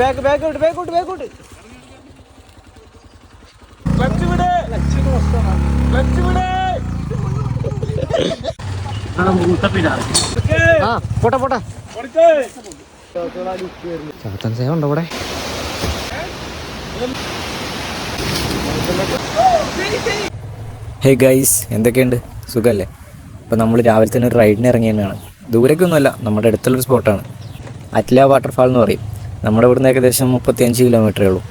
Back back വിട്ട് back വിട്ട് back വിട്ട് ക്ലച്ച് വിട്. ക്ലച്ച് വിട്. ആ പോട്ടെ പോട്ടെ. ചാത്തൻ സേവ ഉണ്ടോ ഇവിടെ? ഹേ ഗൈസ് എന്തൊക്കെയുണ്ട്? സുഖമല്ലേ അപ്പോൾ നമ്മൾ രാവിലെ തന്നെ ഒരു റൈഡിന് ഇറങ്ങിയതാണ് ദൂരേക്കൊന്നുമല്ല നമ്മുടെ അടുത്തുള്ളൊരു സ്പോട്ടാണ് അറ്റ്ല വാട്ടർഫാൾ എന്ന് പറയും. നമ്മുടെ ഇവിടുന്ന് ഏകദേശം മുപ്പത്തിയഞ്ച് കിലോമീറ്ററേ ഉള്ളൂ.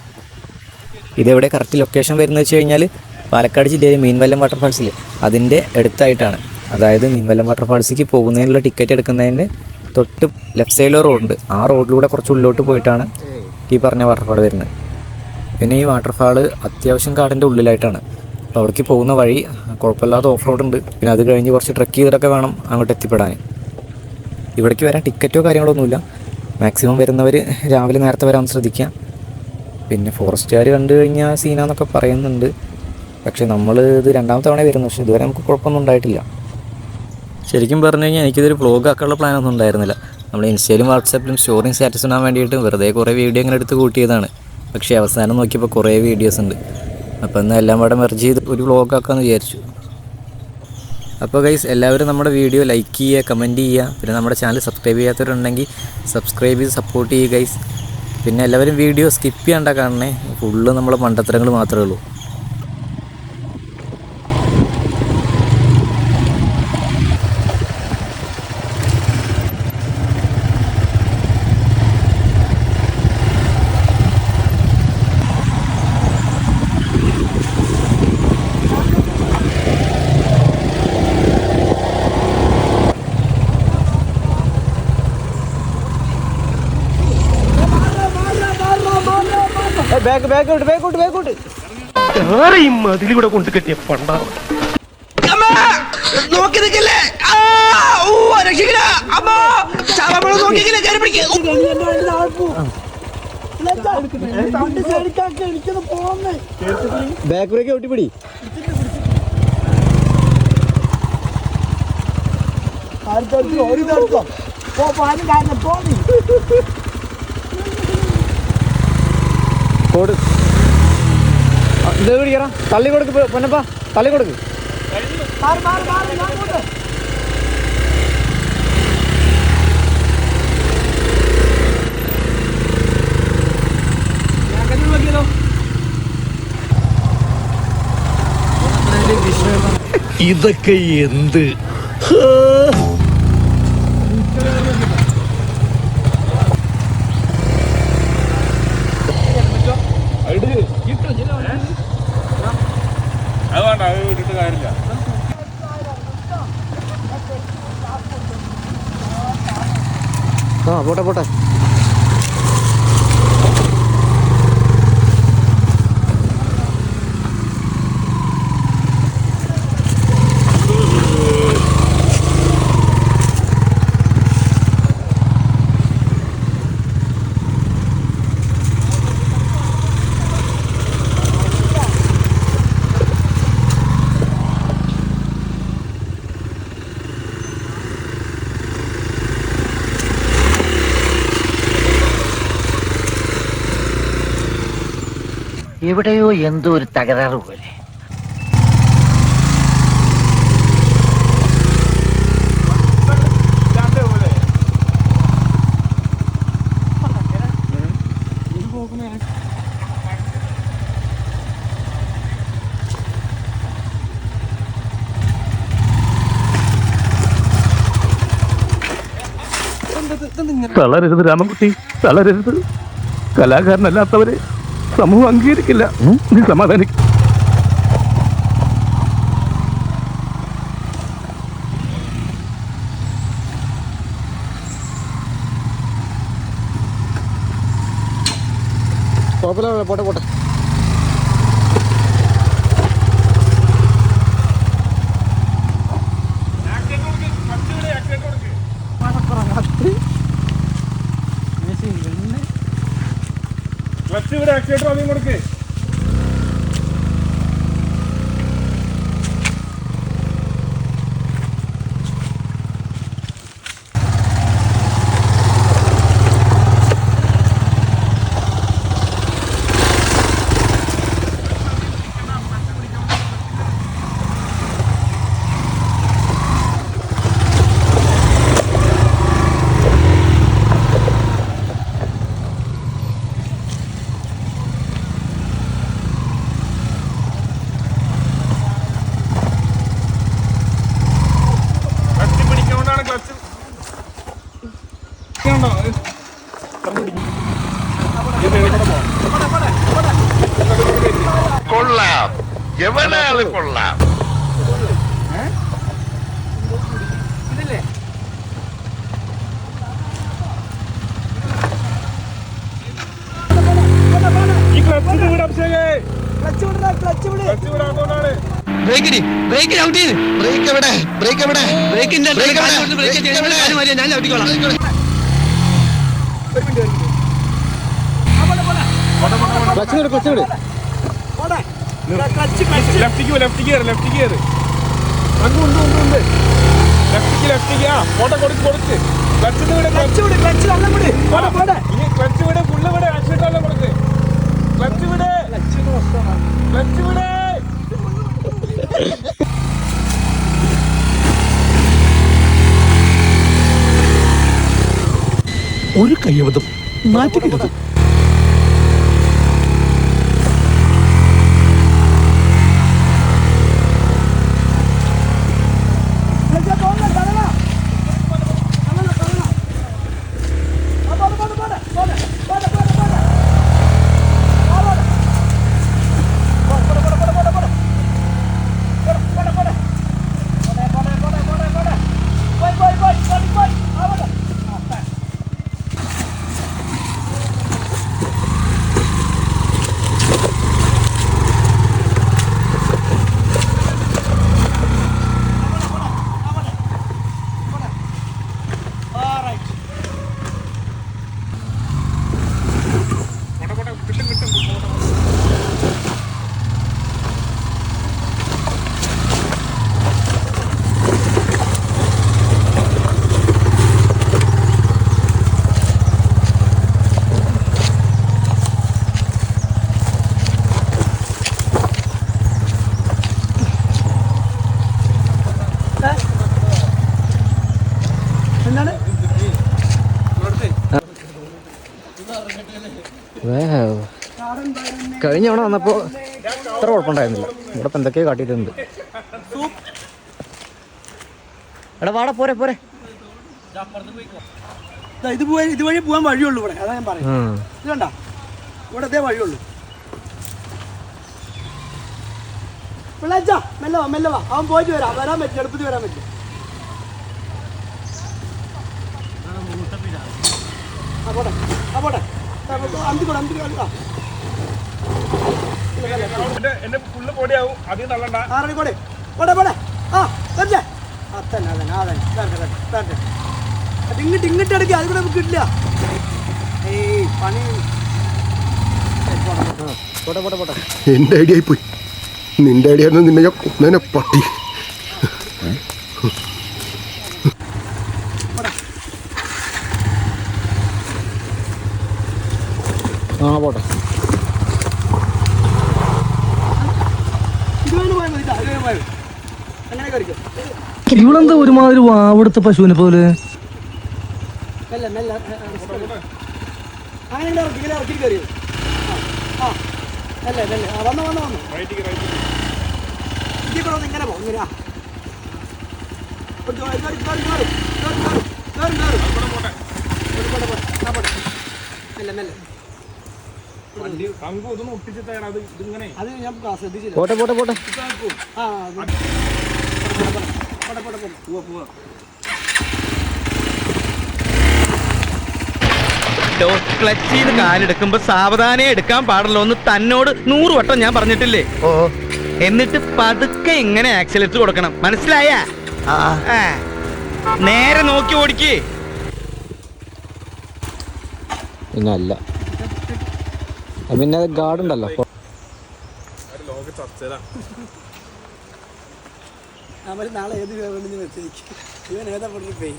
ഇതെവിടെ കറക്റ്റ് ലൊക്കേഷൻ വരുന്നത് വെച്ച് കഴിഞ്ഞാൽ പാലക്കാട് ജില്ലയിലെ മീൻവല്ലം വാട്ടർഫാൾസിൽ അതിന്റെ അടുത്തായിട്ടാണ്. അതായത് മീൻവല്ലം വാട്ടർഫാൾസിലേക്ക് പോകുന്നതിനുള്ള ടിക്കറ്റ് എടുക്കുന്നതിന്റെ തൊട്ട് ലെഫ്റ്റ് സൈഡിലോ റോഡുണ്ട് ആ റോഡിലൂടെ കുറച്ച് ഉള്ളിലോട്ട് പോയിട്ടാണ് ഈ പറഞ്ഞ വാട്ടർഫാൾ വരുന്നത്. പിന്നെ ഈ വാട്ടർഫാൾ അത്യാവശ്യം കാടിന്റെ ഉള്ളിലായിട്ടാണ്. അപ്പോൾ അവിടേക്ക് പോകുന്ന വഴി കുഴപ്പമില്ലാത്ത ഓഫ് റോഡ് ഉണ്ട്. പിന്നെ അത് കഴിഞ്ഞ് കുറച്ച് ട്രക്ക് ചെയ്തിട്ടൊക്കെ വേണം അങ്ങോട്ട് എത്തിപ്പെടാൻ. ഇവിടേക്ക് വരാൻ ടിക്കറ്റോ കാര്യങ്ങളൊന്നുമില്ല. മാക്സിമം വരുന്നവർ രാവിലെ നേരത്തെ വരാൻ ശ്രദ്ധിക്കുക. പിന്നെ ഫോറസ്റ്റുകാർ കണ്ടു കഴിഞ്ഞാൽ സീനാന്നൊക്കെ പറയുന്നുണ്ട്. പക്ഷേ നമ്മൾ ഇത് രണ്ടാമത്തെ തവണ വരുന്നു. പക്ഷേ ഇതുവരെ നമുക്ക് കുഴപ്പമൊന്നും ഉണ്ടായിട്ടില്ല. ശരിക്കും പറഞ്ഞു കഴിഞ്ഞാൽ എനിക്കിതൊരു വ്ളോഗ് ആക്കാനുള്ള പ്ലാനൊന്നും ഉണ്ടായിരുന്നില്ല. നമ്മൾ ഇൻസ്റ്റയിലും വാട്സാപ്പിലും സ്റ്റോറിയും സ്റ്റാറ്റസ് ഇടാൻ വേണ്ടിയിട്ട് വെറുതെ കുറേ വീഡിയോ ഇങ്ങനെ എടുത്ത് കൂട്ടിയതാണ്. പക്ഷേ അവസാനം നോക്കിയപ്പോൾ കുറേ വീഡിയോസ് ഉണ്ട്. അപ്പോൾ എന്നാൽ എല്ലാം അവിടെ മെർജ് ചെയ്ത് ഒരു വ്ളോഗ് ആക്കാമെന്ന് വിചാരിച്ചു. അപ്പോൾ ഗൈസ് എല്ലാവരും നമ്മുടെ വീഡിയോ ലൈക്ക് ചെയ്യുക കമന്റ് ചെയ്യുക. പിന്നെ നമ്മുടെ ചാനൽ സബ്സ്ക്രൈബ് ചെയ്യാത്തവരുണ്ടെങ്കിൽ സബ്സ്ക്രൈബ് ചെയ്ത് സപ്പോർട്ട് ചെയ്യുക ഗൈസ് പിന്നെ എല്ലാവരും വീഡിയോ സ്കിപ്പ് ചെയ്യണ്ട കാണണേ ഫുള്ള് നമ്മളെ മണ്ടത്തരങ്ങൾ മാത്രമേ ഉള്ളൂ. ബാക്ക് ബാക്ക് വിട്ട് ബാക്ക് വിട്ട് ബാക്ക് വിട്ട് ആരെയും മതിലൂടെ കൊണ്ട് കെട്ടിയ പണ്ടാണ് നോക്കി നിൽക്കല്ലേ? രക്ഷിക്കണ. അമ്മോ, ചാവാമണം നോക്കിക്കല്ലേ, കയറി പിടിക്ക്. ബാക്ക് ബ്രേക്ക് ഒട്ടിപ്പിടി കോട്. ആ, ഇത് പിടിക്കറ തള്ളി കൊടുക്ക് പൊന്നപ്പാ. തള്ളി കൊടുക്ക്. ഇതൊക്കെ എന്ത്? ആ പോട്ടെ എവിടെയോ എന്തോ ഒരു തകരാറ് പോലെ. തളരരുത് രാമൻകുട്ടി തളരരുത്. കലാകാരനല്ലാത്തവരെ. സമൂഹം അംഗീകരിക്കില്ല. നീ സമാധാനിക്കും. കുഴപ്പമില്ല പോട്ടെ പോട്ടെ. ക്ലച്ച് ഇവിടെ ആക്സിലേറ്റർ ആദ്യം കൊടുക്ക്. എവനാൾ കൊള്ളാം? ബ്രേക്കിന് ബ്രേക്കിന് ഔട്ട് ചെയ്ത്. ബ്രേക്ക് എവിടെ? ബ്രേക്ക് എവിടെ? ബ്രേക്കിന്റെ ബ്രേക്ക് ഞാൻ ഔട്ടിക്കോളാം ക്ലച്ച് ക്ലച്ച് വിട് ലെഫ്റ്റിക്ക് ലെഫ്റ്റിക്ക് കയറി ലെഫ്റ്റിക്ക് കയറി അങ്ങ് ഉണ്ട് ഉണ്ട് ഉണ്ട് ലെഫ്റ്റിക്ക് ലെഫ്റ്റിക്ക് ആ ഫോട്ടോ കൊടുക്ക് കൊടുക്ക്. ക്ലച്ച് വിട് ക്ലച്ച് വിട് ക്ലച്ച് വിട് ഇനി ക്ലച്ച് വിട്. ഫുള്ള് വിട് ആക്സിഡന്റ് ക്ലച്ച് വിട്. ക്ലച്ച് വിട്. ഒരു കയ്യബദ്ധം നാറ്റിക്കരുത്. കഴിഞ്ഞ തവണ വന്നപ്പോൾ ഇത്ര കുഴപ്പമുണ്ടായിരുന്നില്ല. ഇവിടെ ഇപ്പം എന്തൊക്കെയോ കാട്ടിയിട്ടുണ്ട്. എടാ വാടാ പോരെ പോരെ. ഇത് പോയി ഇതുവഴി പോകാൻ വഴിയുള്ളൂ ഇവിടെ. അതാ ഞാൻ ഉം. ഇത് കണ്ട? ഇവിടെ അതേ വഴിയുള്ളൂ. പിള്ളേച്ച മെല്ലെ വാ മെല്ലെ വാ. അവൻ പോയിട്ട് വരാം. വരാൻ പറ്റും എളുപ്പത്തിൽ വരാൻ പറ്റും ആ പോട്ടെ. ആ പോട്ടെ. അന്തിക്കൂടെ അന്തിക്കൂടെ ആ. എന്റെ ഫുള്ള് പൊടിയാവും. അധികം തള്ളണ്ട. ആ തന്നെ അതന്നെ അതന്നെ അതന്നെ. വരട്ടെ വരട്ടെ വരട്ടെ അത് ഇങ്ങോട്ട് ഇങ്ങോട്ട് എടുക്കുക അത് കൂടെ നമുക്ക് കിട്ടില്ല. ഏയ് പണി. പോട്ടെ പോട്ടെ പോട്ടെ എന്റെ ഐഡിയ പോയി നിന്റെ ഐഡിയ നിന്നെ ഞാൻ കൊന്നേനെ പട്ടി. ആ പോട്ടെ ഇതുവരെ പോയാൽ മതി ഇതാ, ഇതുവരെ പോയാൽ മതി. അങ്ങനെ കറിക്കും ഇവളെന്താ ഒരുമാതിരി വാവെടുത്ത പശുവിനെ പോലെ മെല്ലെ മെല്ലെ ഏ, ഏ, റിസ്ക് അങ്ങനെ ഇങ്ങനെ ഇറക്കി ഇങ്ങനെ ഇറക്കി കയറിയത് ആ ആ മെല്ലെ മെല്ലെ ആ വന്നു വന്നു വന്നു റൈറ്റിക്ക് റൈറ്റിക്ക് ഇതിൽ കൂടെ ഒന്ന് ഇങ്ങനെ പോകും ഇങ്ങനെ ആ ഒരു ജോ- കേറി, കേറി, കേറി, ഒരുമാതിരി വാവെടുത്ത പശുവിനെ പോലെ? പോട്ടെ, പോട്ടെ, പോട്ടെ. ആ, പോട്ടെ. പോട്ടെ. പോവാ പോവാ കാലെടുക്കുമ്പോ സാവധാനെ എടുക്കാൻ പാടല്ലോ എന്ന് തന്നോട് നൂറ് വട്ടം ഞാൻ പറഞ്ഞിട്ടില്ലേ? ഓ. എന്നിട്ട് പതുക്കെ ഇങ്ങനെ ആക്സിലേറ്റർ കൊടുക്കണം. മനസ്സിലായ? നേരെ നോക്കി ഓടിക്കേ. പിന്നെ അല്ല. പിന്നെ ഗാർഡ് ഉണ്ടല്ലോ ലോക ചർച്ചയിലാ നമ്മൾ നാളെ ഏത് വേണമെന്ന് വെച്ചേക്ക്. ഇവൻ ഏതാ പറഞ്ഞു പോയി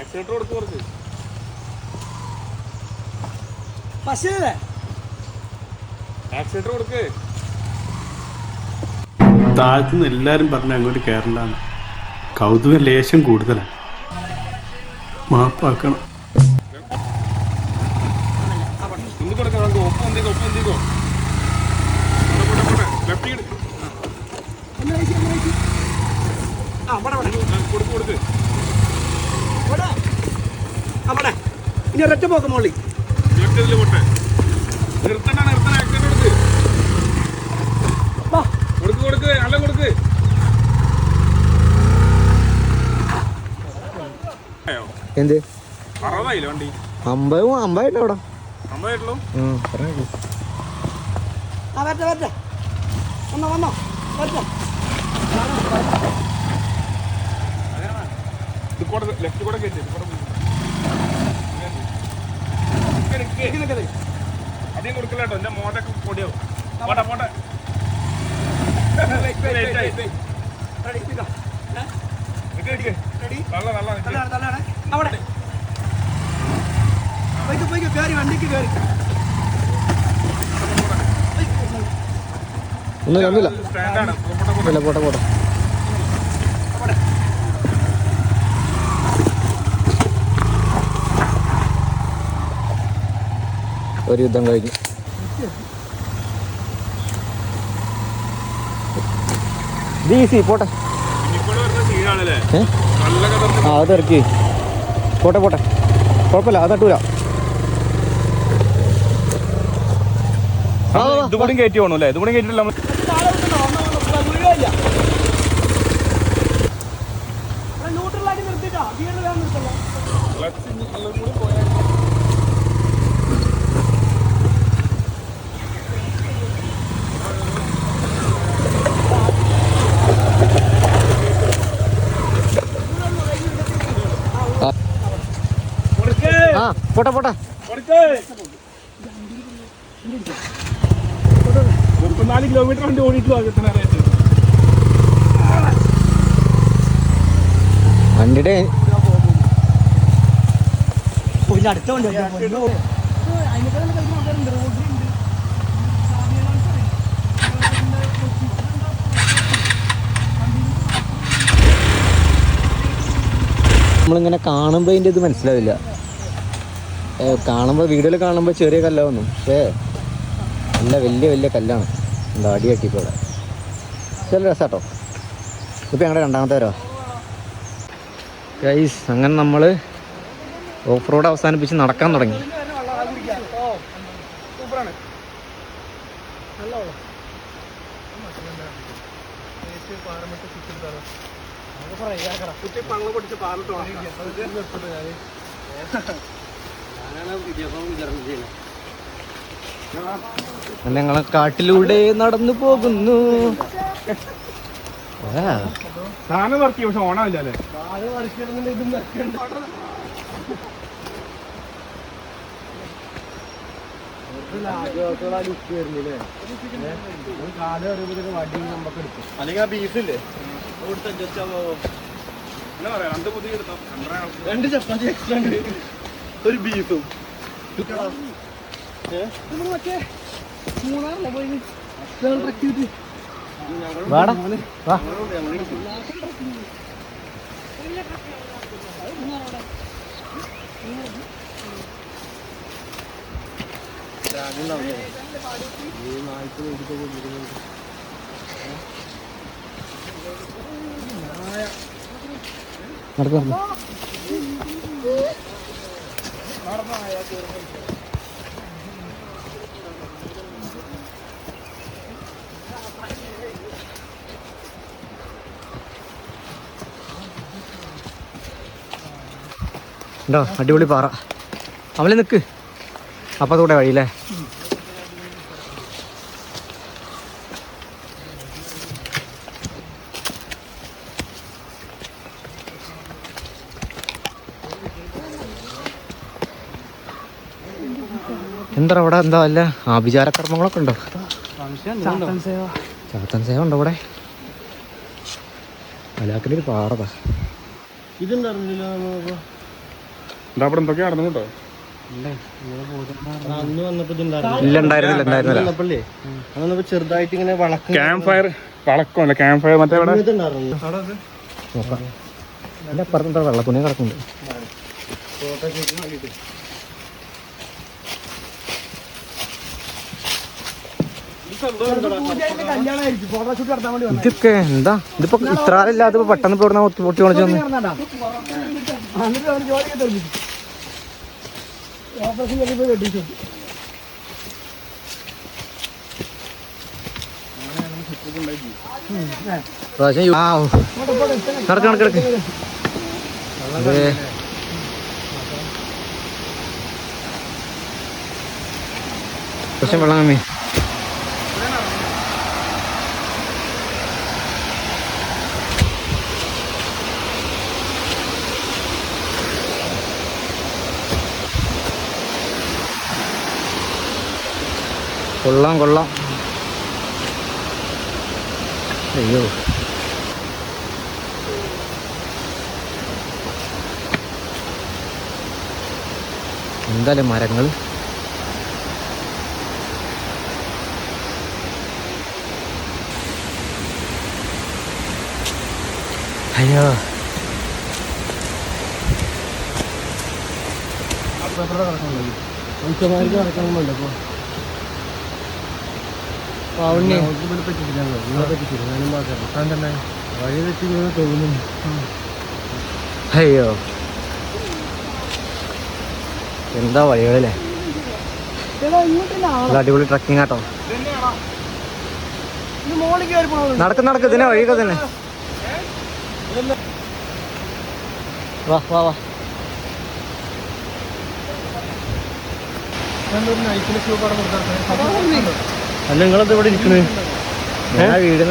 ആക്സിലേറ്റർ കൊടുത്ത് കുറച്ച്. പക്ഷേ ആക്സിലേറ്റർ കൊടുക്ക് താഴത്തുനിന്ന് എല്ലാവരും പറഞ്ഞ അങ്ങോട്ട് കയറണ്ടാണ് കൗതുക ലേശം കൂടുതലാണ് മാപ്പാക്കണം ഇന്ന് കൊടുക്കാം നമുക്ക് ഒപ്പം എന്തിക്കോ ഒപ്പം എന്തിക്കോ പോട്ടെ പോട്ടെ പോട്ടെ ലെഫ്റ്റ് ആ പോട്ടെ പോട്ടെ കൊടുക്ക് കൊടുക്ക് പോട്ടെ ആ പോട്ടെ ഇനി ഒരൊറ്റ പോക്ക് മോളി ലെഫ്റ്റിൽ പോട്ടെ നിർത്തണ നിർത്തണ ആക്സിഡന്റ് കൊടുക്ക് വാ കൊടുക്ക് കൊടുക്ക് നല്ല കൊടുക്ക്. മോളി എന്ത്? അമ്പതും അമ്പതായിട്ടോ അവിടെ വരട്ടെ വരട്ടെ. വന്നോ വന്നോ. വരട്ടെ. ലെഫ്റ്റ് കൂടെ കയറ്റി ഇത് കൂടെ പോയി. നിക്ക്, നിക്ക്. നിക്ക്, നിക്ക്, നിക്ക്. അധികം കൊടുക്കില്ല എന്റെ മോട്ടൊക്കെ പൊടിയാവും പോട്ടെ പോട്ടെ. അവിടെ ഒന്നുമില്ല സ്റ്റാൻഡാണ് പോട്ടെ പോട്ടെ ഇല്ല പോട്ടെ പോട്ടെ ഒരു യുദ്ധം കഴിഞ്ഞു ഈസി പോട്ടെ. ആ അത് ഇറക്കി. പോട്ടെ പോട്ടെ. കുഴപ്പമില്ല അത് നട്ടൂല ഇതുകൂടി കയറ്റി പോകണല്ലേ ഇതുകൂടി കയറ്റിട്ടില്ല നമ്മൾ ന്യൂട്രലാക്കി നിർത്തിട്ടാ വീണ്ടും വേണം നിർത്തല്ലോ ആ പോട്ടെ പോട്ടെ. നാല് കിലോമീറ്റർ വണ്ടി ഓടിയിട്ടുള്ളൂ വണ്ടിയുടെ അടുത്ത വണ്ടി നമ്മളിങ്ങനെ കാണുമ്പോൾ അതിന്റെ ഇത് മനസ്സിലാവില്ല. കാണുമ്പോൾ വീഡിയോയിൽ കാണുമ്പോൾ ചെറിയ കല്ലാവുന്നു. പക്ഷേ നല്ല വലിയ വലിയ കല്ലാണ്. എന്താ അടി ഇവിടെ ചില രസാട്ടോ. ഇപ്പൊ ഞങ്ങളുടെ രണ്ടാമത്തെ വരോ ഗൈസ് അങ്ങനെ നമ്മൾ ഓഫ് റോഡ് അവസാനിപ്പിച്ച് നടക്കാൻ തുടങ്ങി. അങ്ങനെ ഞങ്ങൾ കാട്ടിലൂടെ നടന്നു പോകുന്നു. ആ, സാധനം വർക്ക് പക്ഷെ ഓണാവില്ല അല്ലേ? എന്താ പറയാ രണ്ട്. പുതിയ എടുത്തോ നടക്കാറുണ്ട്. വാടാ വാ നടക്ക്. അടിപൊളി പാറ. അവളെ നിൽക്ക് അപ്പം അതൂടെ വഴിയില്ലേ? എന്താ അവിടെ? എന്താ വല്ല ആഭിചാര കർമ്മങ്ങളൊക്കെ ഉണ്ടോ? ചാത്തൻ സേവ. ഉണ്ടോ ഇവിടെ അലാക്കിന്റെ ഒരു പാറതാ എന്താ അവിടെ എന്തൊക്കെയാ നടന്നു കേട്ടോ? ഇല്ല ഉണ്ടായിരുന്നില്ല. ഉണ്ടായിരുന്നില്ല ചെറുതായിട്ട് ഇങ്ങനെ ക്യാമ്പ് ഫയർ വളക്കമല്ല ക്യാമ്പ് ഫയർ മറ്റേ നോക്കാം. അപ്പുറത്ത് കിടക്കുന്നുണ്ട്. ഇതൊക്കെ എന്താ? ഇതിപ്പോ ഇത്ര ഇപ്പൊ പെട്ടെന്ന് ഇപ്പൊ പൊട്ടി വിളിച്ചു വന്നു. നടക്ക് നടക്ക് നടക്ക്. അതെ വെള്ളം കമ്മി. കൊള്ളാം കൊള്ളാം. അയ്യോ. എന്തായാലും മരങ്ങൾ? അയ്യോ. മനുഷ്യന്മാർക്ക് നടക്കണമല്ലോ ഇപ്പോൾ വഴി തോന്നുന്നു അയ്യോ. എന്താ വഴികളല്ലേ അടിപൊളി ട്രക്കിംഗ് ആട്ടോ. നടക്ക് നടക്ക്. ഇതിനെ വഴിയൊക്കെ തന്നെ. വാ വാ വാ. അല്ല നിങ്ങളത് ഇവിടെ ഇരിക്കണേ? ഞാൻ വീട്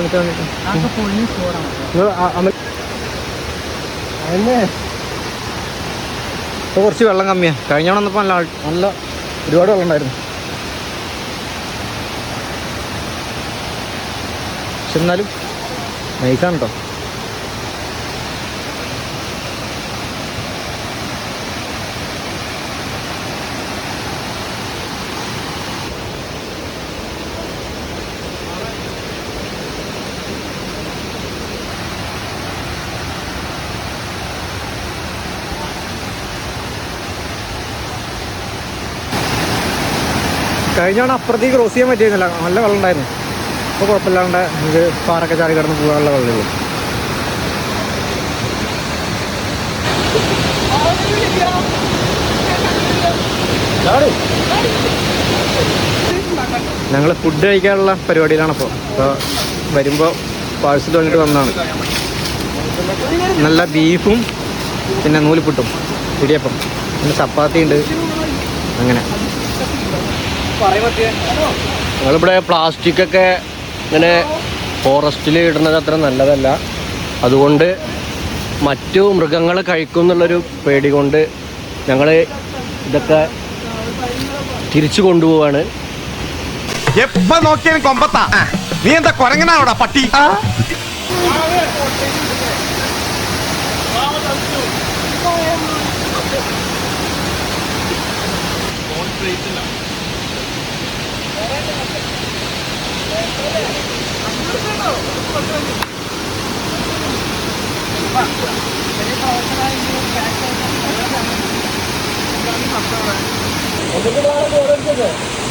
ഇപ്പൊ കുറച്ച് വെള്ളം കമ്മിയാ. കഴിഞ്ഞ തവണ വന്നപ്പോ നല്ല നല്ല ഒരുപാട് വെള്ളം ഉണ്ടായിരുന്നു. പക്ഷെ എന്നാലും നൈസാണ് കേട്ടോ കഴിഞ്ഞ തവണ അപ്പുറത്തേക്ക് ക്രോസ് ചെയ്യാൻ പറ്റിയിരുന്നില്ല. നല്ല വെള്ളം ഉണ്ടായിരുന്നു ഇപ്പോൾ കുഴപ്പമില്ലാണ്ട് ഇത് പാറൊക്കെ ചാടി കിടന്ന് പോകാനുള്ള വെള്ളമുള്ളൂ ഞങ്ങൾ ഫുഡ് കഴിക്കാനുള്ള പരിപാടിയിലാണ് അപ്പോൾ അപ്പോൾ വരുമ്പോൾ പാഴ്സൽ വന്നിട്ട് വന്നതാണ്. നല്ല ബീഫും പിന്നെ നൂലിപ്പുട്ടും ഇടിയപ്പം പിന്നെ ചപ്പാത്തി ഉണ്ട് അങ്ങനെ. ഞങ്ങളിവിടെ പ്ലാസ്റ്റിക് ഒക്കെ ഇങ്ങനെ ഫോറസ്റ്റിൽ ഇടുന്നത് അത്ര നല്ലതല്ല. അതുകൊണ്ട് മറ്റു മൃഗങ്ങൾ കഴിക്കും എന്നുള്ളൊരു പേടി കൊണ്ട് ഞങ്ങൾ ഇതൊക്കെ തിരിച്ചു കൊണ്ടുപോവാണ്. എപ്പോ നോക്കിയാലും കൊമ്പത്താ. നീ എന്താ കൊരങ്ങനാണോടാ പട്ടി?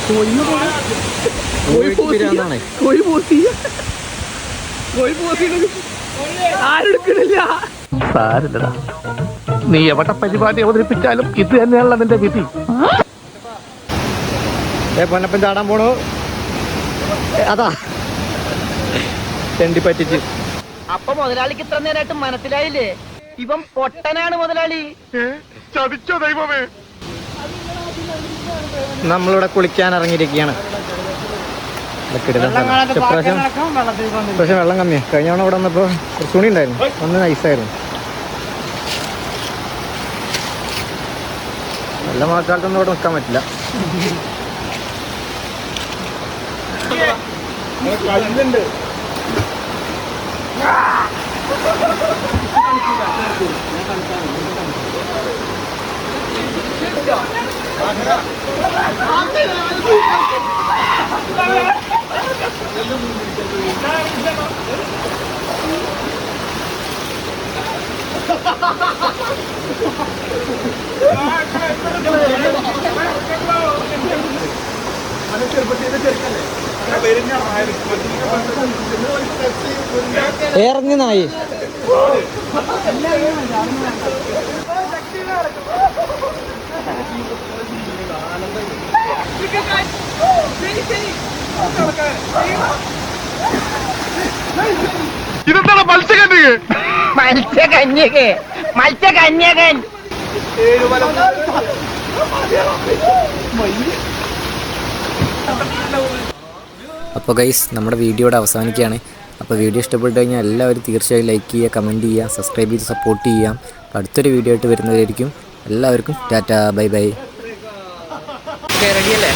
കോഴി പോത്തി കോഴി പോത്തി ആരെടുക്കണില്ല. സാരില്ലടാ. നീ എവിടെ പരിപാടി അവതരിപ്പിച്ചാലും ഇത് തന്നെയാണല്ലോ നിന്റെ വിധി. ഏ പൊന്നപ്പൻ ചാടാൻ പോണു. അതാ. തെണ്ടി പറ്റിച്ച്. അപ്പൊ മുതലാളിക്ക് ഇത്ര നേരമായിട്ട് മനസ്സിലായില്ലേ? ഇവൻ പൊട്ടനാണ് മുതലാളി. ചതിച്ചോ ദൈവമേ. നമ്മളിവിടെ കുളിക്കാൻ ഇറങ്ങിയിരിക്കുകയാണ്. ഇപ്രാവശ്യം ഇപ്രാവശ്യം വെള്ളം കമ്മിയാണ് കഴിഞ്ഞ തവണ ഇവിടെ വന്നപ്പോൾ കുറച്ചുകൂടി ഉണ്ടായിരുന്നു. ഒന്ന് നൈസായിരുന്നു. നല്ല മഴക്കാലത്തൊന്നും ഇവിടെ നിൽക്കാൻ പറ്റില്ല. കല്ലുണ്ട് ഇറങ്ങി നായി. ഇതെന്താണ് മത്സ്യകന്യക? മത്സ്യകന്യക. മത്സ്യകന്യകൻ. അപ്പോൾ ഗൈസ് നമ്മുടെ വീഡിയോയുടെ അവസാനിക്കുകയാണ്. അപ്പോൾ വീഡിയോ ഇഷ്ടപ്പെട്ടു കഴിഞ്ഞാൽ എല്ലാവരും തീർച്ചയായും ലൈക്ക് ചെയ്യുക കമന്റ് ചെയ്യുക സബ്സ്ക്രൈബ് ചെയ്ത് സപ്പോർട്ട് ചെയ്യുക. അടുത്തൊരു വീഡിയോ ആയിട്ട് വരുന്നവരായിരിക്കും. എല്ലാവർക്കും ടാറ്റ ബൈ ബൈ റെഡിയല്ലേ